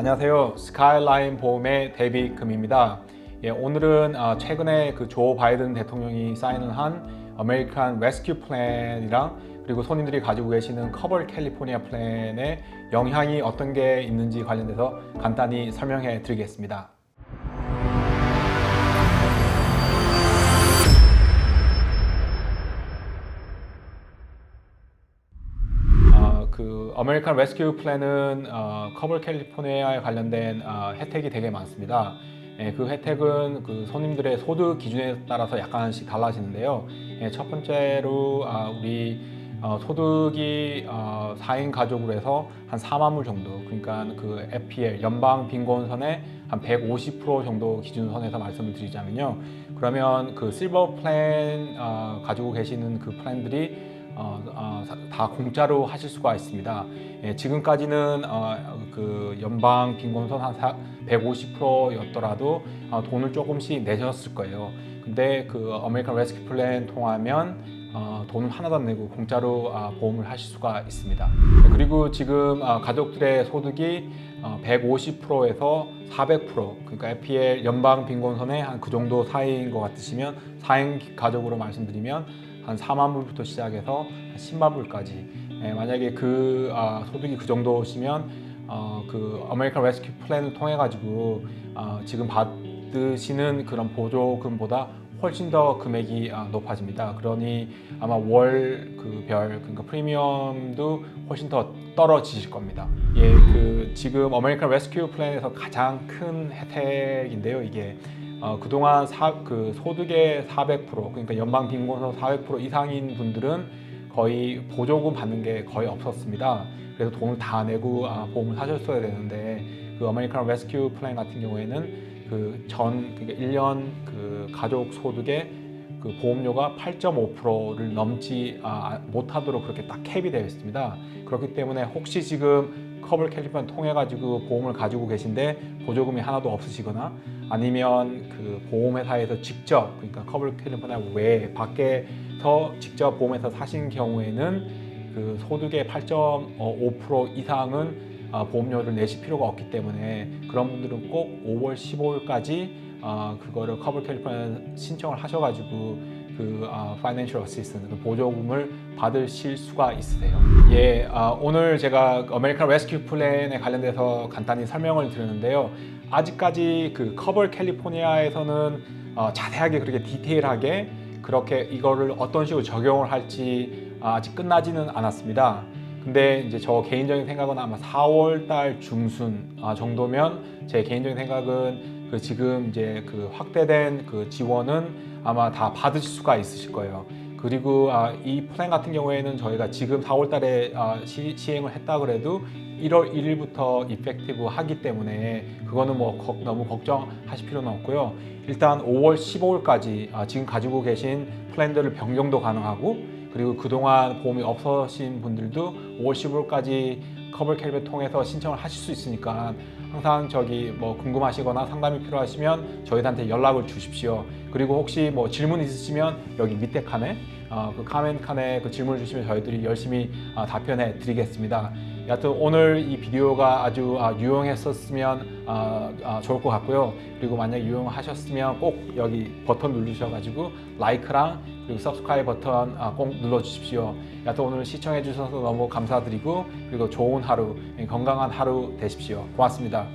안녕하세요. 스카이라인 보험의 데비 금입니다. 예, 오늘은 아, 최근에 그 조 바이든 대통령이 사인을 한 아메리칸 레스큐 플랜이랑 그리고 손님들이 가지고 계시는 커버 캘리포니아 플랜의 영향이 어떤 게 있는지 관련돼서 간단히 설명해 드리겠습니다. 그 아메리칸 레스큐 플랜은 어, 커버 캘리포니아에 관련된 어, 혜택이 되게 많습니다. 예, 그 혜택은 그 손님들의 소득 기준에 따라서 약간씩 달라지는데요. 예, 첫 번째로 아, 우리 어, 소득이 어, 4인 가족으로 해서 한 4만 불 정도, 그러니까 그 FPL 연방 빈곤선의 한 150% 정도 기준선에서 말씀을 드리자면요. 그러면 그 실버 플랜 어, 가지고 계시는 그 플랜들이 다 공짜로 하실 수가 있습니다. 예, 지금까지는 어, 그 연방 빈곤선 한 150%였더라도 어, 돈을 조금씩 내셨을 거예요. 근데 그 아메리칸 레스큐 플랜 통하면 어, 돈을 하나도 안 내고 공짜로 아, 보험을 하실 수가 있습니다. 네, 그리고 지금 아, 가족들의 소득이 어, 150%에서 400% 그러니까 FPL 연방 빈곤선에 한그 정도 사이인 것 같으시면 4인 가족으로 말씀드리면 한 4만 불부터 시작해서 한 10만 불까지 예, 만약에 그 아, 소득이 그 정도시면 어, 그 아메리칸 레스큐 플랜을 통해 가지고 어, 지금 받으시는 그런 보조금보다 훨씬 더 금액이 아, 높아집니다. 그러니 아마 월 그 별 그러니까 프리미엄도 훨씬 더 떨어지실 겁니다. 예, 그 지금 아메리칸 레스큐 플랜에서 가장 큰 혜택인데요. 이게 어, 그동안 사, 그 소득의 400% 그러니까 연방 빈곤선 400% 이상인 분들은 거의 보조금 받는 게 거의 없었습니다. 그래서 돈을 다 내고 아, 보험을 사셨어야 되는데 그 아메리칸 레스큐 플랜 같은 경우에는 그 전 그러니까 1년 그 가족 소득의 그 보험료가 8.5%를 넘지 아, 못하도록 그렇게 딱 캡이 되어 있습니다. 그렇기 때문에 혹시 지금 커버 캘리포니아 통해 가지고 보험을 가지고 계신데 보조금이 하나도 없으시거나 아니면 그 보험회사에서 직접 그러니까 커버 캘리포니아 외에 밖에서 직접 보험회사 사신 경우에는 그 소득의 8.5% 이상은 아, 보험료를 내실 필요가 없기 때문에 그런 분들은 꼭 5월 15일까지 아, 그거를 커버 캘리포니아 신청을 하셔가지고 그 아, financial assistance 그 보조금을 받으실 수가 있으세요. 예, 아, 오늘 제가 아메리칸 레스큐 플랜에 관련돼서 간단히 설명을 드렸는데요. 아직까지 그 커버 캘리포니아에서는 어, 자세하게 그렇게 디테일하게 그렇게 이거를 어떤 식으로 적용을 할지 아직 끝나지는 않았습니다. 근데 이제 저 개인적인 생각은 아마 4월 달 중순 아, 정도면 제 개인적인 생각은 그 지금 이제 그 확대된 그 지원은 아마 다 받으실 수가 있으실 거예요. 그리고 아, 이 플랜 같은 경우에는 저희가 지금 4월 달에 아, 시, 시행을 했다 그래도 1월 1일부터 이펙티브 하기 때문에 그거는 뭐 거- 너무 걱정하실 필요는 없고요. 일단 5월 15일까지 아, 지금 가지고 계신 플랜들을 변경도 가능하고 그리고 그동안 보험이 없으신 분들도 5월 15일까지 커버 캘리를 통해서 신청을 하실 수 있으니까 항상 저기 뭐 궁금하시거나 상담이 필요하시면 저희한테 연락을 주십시오. 그리고 혹시 뭐 질문 있으시면 여기 밑에 칸에 어, 그 카멘 칸에 그 질문을 주시면 저희들이 열심히 아, 답변해 드리겠습니다. 여하튼 오늘 이 비디오가 아주 아, 유용했었으면 아, 아, 좋을 것 같고요. 그리고 만약 유용하셨으면 꼭 여기 버튼 누르셔가지고 라이크랑 그리고 서브스크라이브 버튼 아, 꼭 눌러주십시오. 여하튼 오늘 시청해 주셔서 너무 감사드리고 그리고 좋은 하루, 건강한 하루 되십시오. 고맙습니다.